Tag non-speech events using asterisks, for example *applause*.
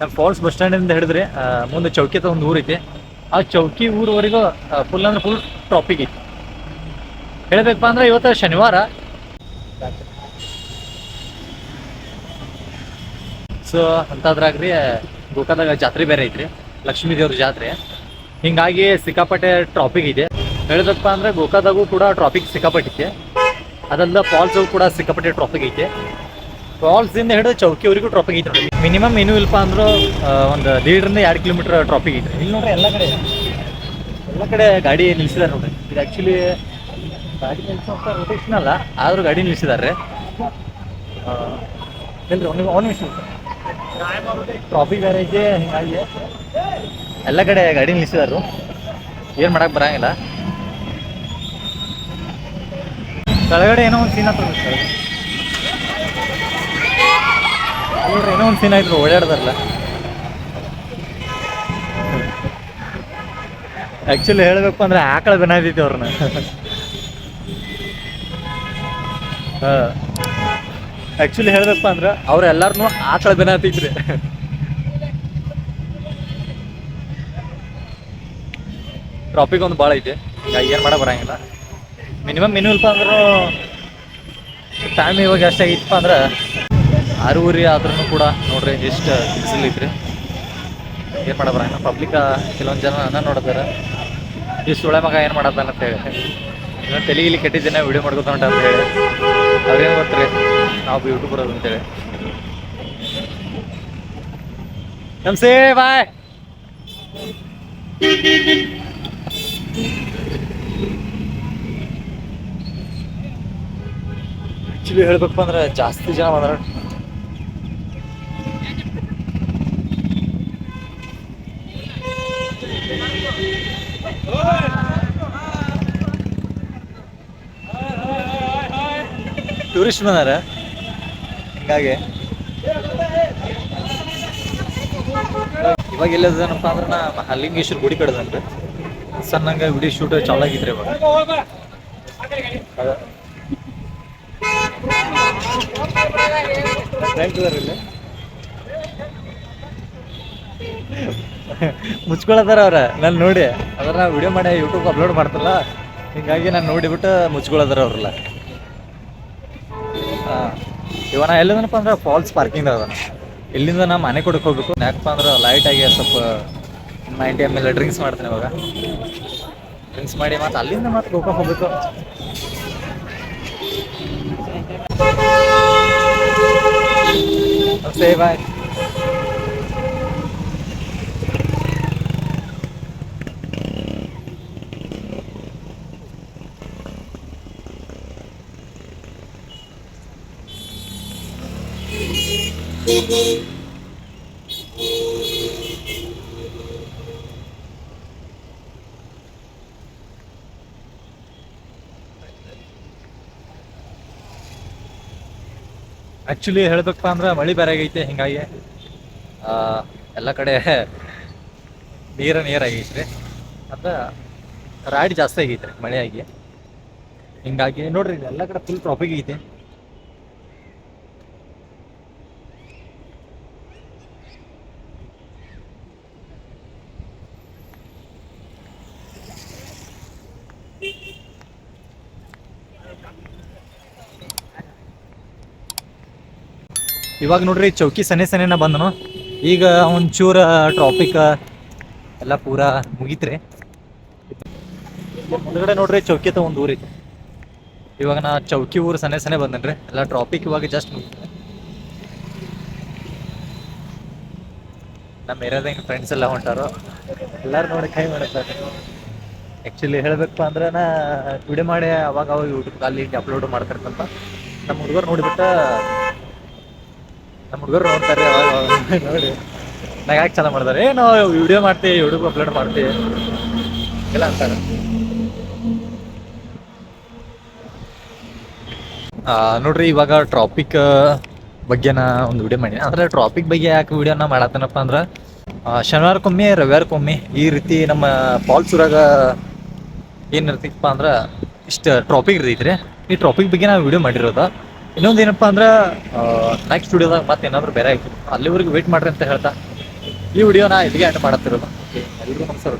ನಮ್ಮ falls bus ಸ್ಟ್ಯಾಂಡಿಂದ ಹಿಡಿದ್ರೆ ಮುಂದೆ ಚೌಕಿ ಅಂತ ಒಂದು ಊರು ಐತಿ. ಆ ಚೌಕಿ ಊರವರೆಗೂ ಫುಲ್ ಅಂದ್ರೆ ಫುಲ್ ಟ್ರಾಫಿಕ್ ಐತಿ. ಹೇಳ್ಬೇಕಪ್ಪ ಅಂದ್ರೆ ಇವತ್ತು ಶನಿವಾರ. ಸೊ ಅಂತಾದ್ರಾಗ್ರಿ ಗೋಕಾದಾಗ ಜಾತ್ರೆ ಬೇರೆ ಐತ್ರಿ, ಲಕ್ಷ್ಮೀ ದೇವ್ರ ಜಾತ್ರೆ. ಹಿಂಗಾಗಿ ಸಿಕ್ಕಾಪಟ್ಟೆ ಟ್ರಾಫಿಕ್ ಇದೆ. ಹೇಳ್ಬೇಕಪ್ಪ ಅಂದ್ರೆ ಗೋಕಾದಾಗೂ ಕೂಡ ಟ್ರಾಫಿಕ್ ಸಿಕ್ಕಾಪಟ್ಟೆ ಐತೆ ಅದಲ್ಲ ಫಾಲ್ಸ್ ಕೂಡ ಸಿಕ್ಕಾಪಟ್ಟೆ ಟ್ರಾಫಿಕ್ ಐತೆ. ಫಾಲ್ಸ್ ಇಂದ ಹಿಡಿದು ಚೌಕಿವರೆಗೂ ಟ್ರಾಫಿಕ್ ಐತೆ ನೋಡಿ. ಮಿನಿಮಮ್ ಏನು ಇಲ್ಪ ಅಂದ್ರೆ ಒಂದು ಲೀಡ್ರಿಂದ ಎರಡು ಕಿಲೋಮೀಟರ್ ಟ್ರಾಫಿಕ್ ಐತೆ ಇಲ್ಲಿ ನೋಡ್ರಿ ಎಲ್ಲ ಕಡೆ. ಎಲ್ಲ ಕಡೆ ಗಾಡಿ ನಿಲ್ಸಿದಾರೆ ನೋಡ್ರಿ. ಇದು ಆ್ಯಕ್ಚುಲಿ ಗಾಡಿ ನಿಲ್ಸೋಂಥ ರೊಟೇಷನ್ ಅಲ್ಲ, ಆದರೂ ಗಾಡಿ ನಿಲ್ಸಿದ್ದಾರೆ ಇಲ್ರಿ ಒಂದು ಒಂದು ನಿಮಿಷ. ಟ್ರಾಫಿಕ್ ಬೇರೆ ಐತೆ ಹಿಂಗಾಗಿ ಎಲ್ಲ ಕಡೆ ಗಾಡಿ ನಿಲ್ಸಿದಾರು. ಏನು ಮಾಡಕ್ಕೆ ಬರಂಗಿಲ್ಲ. ಕೆಳಗಡೆ ಏನೋ ಒಂದು ಸೀನ್ ಆಗ್ತದೆ ಕೆಳಗಡೆ ನೋಡ್ರಿ ಏನೋ ಒಂದು ಸೀನ್ ಆಯ್ತು ಓಡಾಡ್ದಾರಲ್ಲ ಆ್ಯಕ್ಚುಲಿ ಹೇಳ್ಬೇಕು ಅಂದ್ರೆ ಆಕಳ ಬೆನಾದಿತ್ತು ಅವ್ರನ್ನ ಹಾಂ. ಆ್ಯಕ್ಚುಲಿ ಹೇಳಬೇಕು ಅಂದ್ರೆ ಅವ್ರು ಎಲ್ಲಾರು ಆಕಳ ಬೆನಾತಿದ್ರಿ ಟ್ರಾಫಿಕ್ ಒಂದು ಭಾಳ ಐತೆ. ಏನು ಮಾಡೋ ಬರಂಗಿಲ್ಲ. ಮಿನಿಮಮ್ ಮಿನಿಮಲ್ಪ ಅಂದ್ರೂ ಟೈಮ್ ಇವಾಗ ಎಷ್ಟಾಗಿತ್ತಪ್ಪ ಅಂದ್ರೆ ಆರೂವರೆ ಆದ್ರೂ ಕೂಡ ನೋಡ್ರಿ ಎಷ್ಟು ಬಿಸಿಲು ಐತ್ರಿ. ಏನು ಮಾಡೋ ಬರಂಗಿಲ್ಲ ಪಬ್ಲಿಕ್ ಕೆಲವೊಂದು ಜನ ನನ್ನ ನೋಡ್ತಾರೆ ಈ ಸುಳೆ ಮಗ ಏನು ಮಾಡತ್ತಾನ ಅಂತ ಹೇಳಿ. ಇನ್ನೊಂದು ಇಲ್ಲಿ ಕೆಟ್ಟಿದ್ದೇನೆ ವಿಡಿಯೋ ಮಾಡ್ಕೊತ ಅಂತ ಹೇಳಿ. ಅವ್ರೇನು ಗೊತ್ತ್ರಿ ನಾವು ಯೂಟ್ಯೂಬರ್ ಅದು ಅಂತೇಳಿ. ನಮಸ್ತೆ ಬಾಯ್. ಹೇಳ್ಬೇಕು ಹೇಳ್ಬೇಕಪ್ಪ ಅಂದ್ರೆ ಜಾಸ್ತಿ ಜನ ಬಂದ್ರ ಟೂರಿಸ್ಟ್ ಬಂದಾರ ಹಿಂಗಾಗಿ ಇವಾಗ ಎಲ್ಲದನಪ್ಪ ಅಂದ್ರೆ ನಾ ಮಹಾಲಿಂಗೇಶ್ವರ ಗುಡಿ ಕಡ್ದನ್ರಿ ಸಣ್ಣಂಗ ವಿಡಿಯೋ ಶೂಟ್ ಚಾಲು ಇವಾಗ ಅದ. ಯು ಇಲ್ಲಿ. ಮುಚ್ಕೊಳತಾರ ಅವ್ರ. ನಾನು ನೋಡಿ. ಅದ್ರ ನಾ ವಿಡಿಯೋ ಮಾಡಿ ಯೂಟ್ಯೂಬ್ ಅಪ್ಲೋಡ್ ಮಾಡ್ತಲ್ಲ. ಹಿಂಗಾಗಿ ನಾನು ನೋಡಿಬಿಟ್ಟು ಮುಚ್ಕೊಳತಾರ ಅವ್ರಲ್ಲ. ಇವ ನಾ ಎಲ್ಲದನಪ್ಪ ಅಂದ್ರೆ ಫಾಲ್ಸ್ ಪಾರ್ಕಿಂಗ್ ಅದ ಇಲ್ಲಿಂದ ನಾ ಮನೆ ಕೊಡಕ್ಕೆ ಹೋಗ್ಬೇಕು. ಯಾಕಪ್ಪ ಅಂದ್ರೆ ಲೈಟ್ ಆಗಿ ಸ್ವಲ್ಪ ನೈಂಟಿ ಎಂ ಎಲ್ ಡ್ರಿಂಕ್ಸ್ ಮಾಡ್ತೀನಿ ಇವಾಗ. ಡ್ರಿಂಕ್ಸ್ ಮಾಡಿ ಮತ್ತೆ ಅಲ್ಲಿಂದ ಮತ್ತೆ ಗೋಕಾಕ್ ಹೋಗ್ಬೇಕು. ಸೇ ಬಾಯ್ ಆ್ಯಕ್ಚುಲಿ ಹೇಳ್ಬೇಕಪ್ಪ ಅಂದ್ರೆ ಮಳಿ ಬೇರೆ ಆಗೈತೆ ಹಿಂಗಾಗಿ ಎಲ್ಲ ಕಡೆ ನೀರ ನೀರಾಗೈತ್ರಿ ಅದ ರಾಡ್ ಜಾಸ್ತಿ ಆಗೈತ್ರಿ ಮಳೆ ಆಗಿ. ಹಿಂಗಾಗಿ ನೋಡ್ರಿ, ಎಲ್ಲ ಕಡೆ ಫುಲ್ ಟ್ರಾಫಿಕ್ ಐತಿ. ಇವಾಗ ನೋಡ್ರಿ ಚೌಕಿ ಸನೆ ಸನೆನ ಬಂದನು. ಈಗ ಒಂಚೂರ ಟ್ರಾಫಿಕ್ ಎಲ್ಲ ಪೂರಾ ಮುಗೀತ್ರಿ. ಮುಂದ್ಗಡೆ ನೋಡ್ರಿ ಚೌಕಿ ಅಂತ ಒಂದು ಊರಿತ್ತು ಇವಾಗ ನಾ ಚೌಕಿ ಊರು ಸನೆ ಸನೆ ಬಂದನ್ರಿ. ಎಲ್ಲ ಟ್ರಾಫಿಕ್ ಇವಾಗ ಜಸ್ಟ್ ನಮ್ಮ ಏರಿಯಾದಾಗ ಫ್ರೆಂಡ್ಸ್ ಎಲ್ಲ ಹೊಂಟಾರು. ಎಲ್ಲರೂ ನೋಡಿ ಕೈ ಮಾಡ್ತಾರೆ ಆ್ಯಕ್ಚುಲಿ ಹೇಳಬೇಕು ಅಂದ್ರೆ ನಾ ವಿಡಿಯೋ ಮಾಡಿ ಅವಾಗ ಅವಾಗ ಯೂಟ್ಯೂಬ್ ಅಲ್ಲಿ ಅಪ್ಲೋಡ್ ಮಾಡ್ತಿರ್ತಂತ. ನಮ್ಮ ಹುಡುಗರು ನೋಡಿಬಿಟ್ಟ ನಮ್ಮ ಹುಡುಗರು ನೋಡ್ತಾರೆ *laughs* ನೋಡಿ. ನಾ ಯಾಕೆ ಚೆನ್ನಾಗಿ ಮಾಡ್ತಾರೆ? ಏ ನಾವು ವಿಡಿಯೋ ಮಾಡ್ತೀವಿ ಯೂಟ್ಯೂಬ್ ಅಪ್ಲೋಡ್ ಮಾಡ್ತೀವಿ ಎಲ್ಲ ಅಂತಾರೆ ನೋಡ್ರಿ, ಇವಾಗ ಟ್ರಾಪಿಕ್ ಬಗ್ಗೆ ನಾ ಒಂದು ವಿಡಿಯೋ ಮಾಡಿ ಅಂದ್ರೆ ಟ್ರಾಪಿಕ್ ಬಗ್ಗೆ ಯಾಕೆ ವಿಡಿಯೋನ ಮಾಡತ್ತೇನಪ್ಪ ಅಂದ್ರೆ ಶನಿವಾರಕ್ಕೊಮ್ಮೆ, ರವಿವಾರಕ್ಕೊಮ್ಮೆ ಈ ರೀತಿ ನಮ್ಮ ಫಾಲ್ಸ್ ಊರಾಗ ಏನು ಇರ್ತೈತಪ್ಪ ಅಂದ್ರೆ, ಇಷ್ಟು ಟ್ರಾಪಿಕ್ ಇರ್ತೈತ್ರಿ. ಈ ಟ್ರಾಪಿಕ್ ಬಗ್ಗೆ ನಾವು ವಿಡಿಯೋ ಮಾಡಿರೋದು. ಇನ್ನೊಂದು ಏನಪ್ಪ ಅಂದ್ರೆ ನೆಕ್ಸ್ಟ್ ಸ್ಟುಡಿಯೋದಾಗ ಮತ್ತೆ ಏನಾದ್ರು ಬೇರೆ ಆಯ್ತು ಅಲ್ಲಿವರೆಗೂ ವೇಟ್ ಮಾಡ್ರಿ ಅಂತ ಹೇಳ್ತಾ. ಈ ವಿಡಿಯೋ ನಾ ಇಲ್ಲಿಗೆ ಎಂಡ್ ಮಾಡತ್ತಿರೋದು. ಎಲ್ರಿಗೂ ನಮಸ್ಕಾರ.